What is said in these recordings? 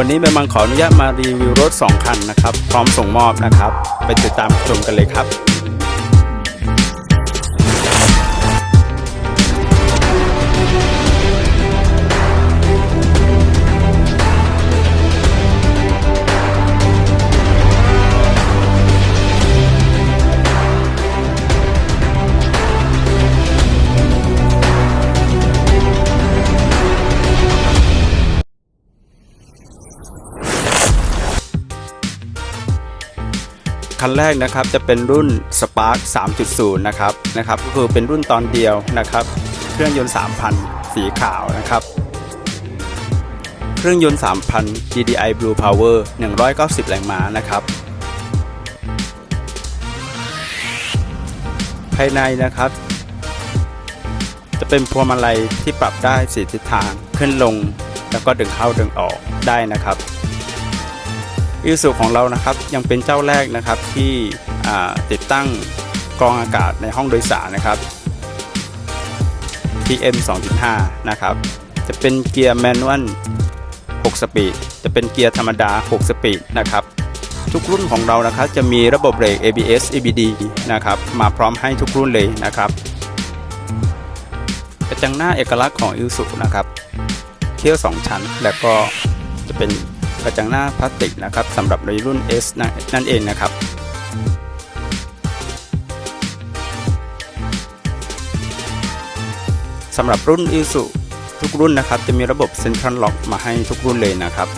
วันนี้เบมังขออนุญาตมารีวิวรถ 2 คันนะครับ พร้อมส่งมอบนะครับ ไปติดตามชมกันเลยครับ คันแรกนะครับจะเป็นรุ่น Spark 3.0 นะครับนะครับก็คือเป็นรุ่นตอนเดียวนะครับ เครื่องยนต์ 3,000 สีขาวนะครับ เครื่องยนต์ 3,000 GDI Blue Power 190 แรงม้านะครับ ภายในนะครับ จะเป็นพวงมาลัยที่ปรับได้สีทิศทางขึ้นลง แล้วก็ดึงเข้าดึงออกได้นะครับ อิสุของเรานะครับยังเป็นเจ้าแรกนะครับที่ติดตั้งกรองอากาศในห้องโดยสารนะครับ PM 2.5 นะครับ จะเป็นเกียร์แมนนวล6 สปีด จะเป็นเกียร์ธรรมดา 6 สปีดนะครับ ทุกรุ่นของเรานะครับจะมีระบบเบรก ABS EBD นะครับ มาพร้อมให้ทุกรุ่นเลยนะครับ กระจังหน้าเอกลักษณ์ของอิสุนะครับ เคี่ยว 2 ชั้น แล้วก็จะเป็น กระจังหน้าพลาสติกนะครับสำหรับในรุ่น S นั่นนั่นเองนะครับสำหรับรุ่น i s u ทุกรุ่นนะครับจะมีระบบ Central Lock มาให้ทุกรุ่นเลยนะครับ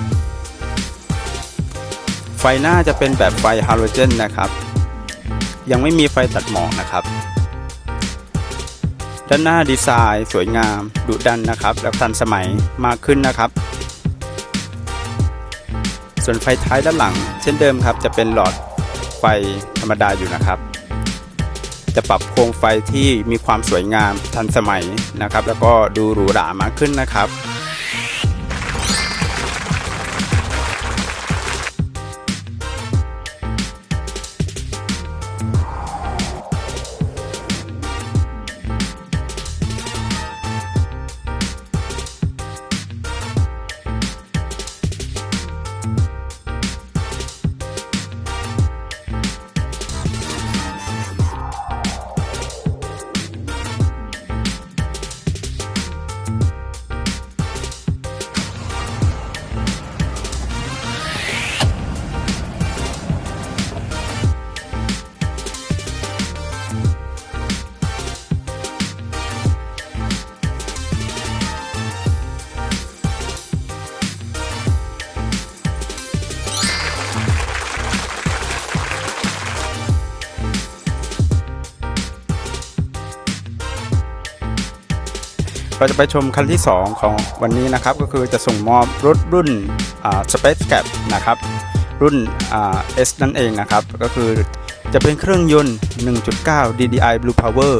ไฟหน้าจะเป็นแบบไฟฮาโลเจนนะครับ ยังไม่มีไฟตัดหมอกนะครับ ด้านหน้าดีไซน์ สวยงาม ดุดันนะครับ และทันสมัยมากขึ้นนะครับ ส่วนไฟท้ายด้านหลัง เช่นเดิมครับ จะเป็นหลอดไฟธรรมดาอยู่นะครับ จะปรับโครงไฟที่มีความสวยงามทันสมัยนะครับ แล้วก็ดูหรูหรามากขึ้นนะครับ เราจะไปชมคันที่ 2 ของวันนี้นะครับ ก็คือจะส่งมอบรถรุ่นอ่า Space Cap นะครับ รุ่นอ่า S นั่นเองนะครับ ก็คือจะเป็นเครื่องยนต์ 1.9 DDI Blue Power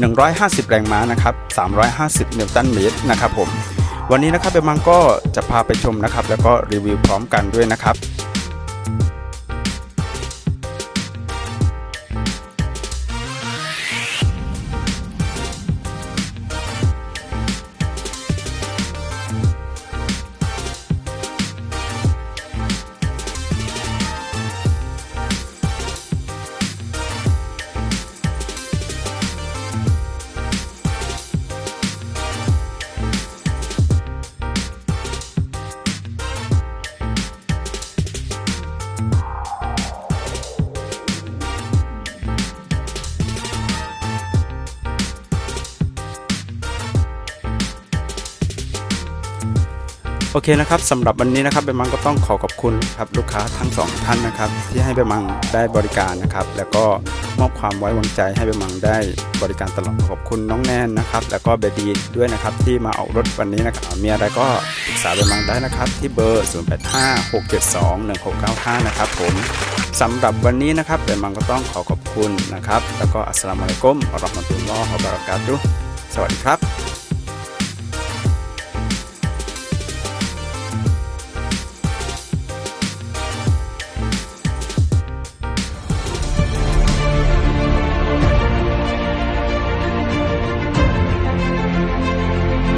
150 แรงม้านะครับ 350 นิวตันเมตรนะครับผม วันนี้นะครับเบมังก็จะพาไปชมนะครับ แล้วก็รีวิวพร้อมกันด้วยนะครับ โอเคนะครับสำหรับวันนี้นะครับเบมังก็ต้องขอขอบคุณครับลูกค้าทั้งสองท่านนะครับ ที่ให้เบมังได้บริการนะครับ แล้วก็มอบความไว้วางใจให้เบมังได้บริการตลอดขอบคุณน้องแนนนะครับ แล้วก็เบดีด้วยนะครับที่มาออกรถวันนี้นะครับมีอะไรก็ปรึกษาเบมังได้นะครับที่เบอร์ 0856721695 นะครับผมสำหรับวันนี้นะครับเบมังก็ต้องขอขอบคุณนะครับ แล้วก็อัสสลามุอะลัยกุมวะเราะห์มะตุลลอฮ์วะบะเราะกาตุสวัสดีครับ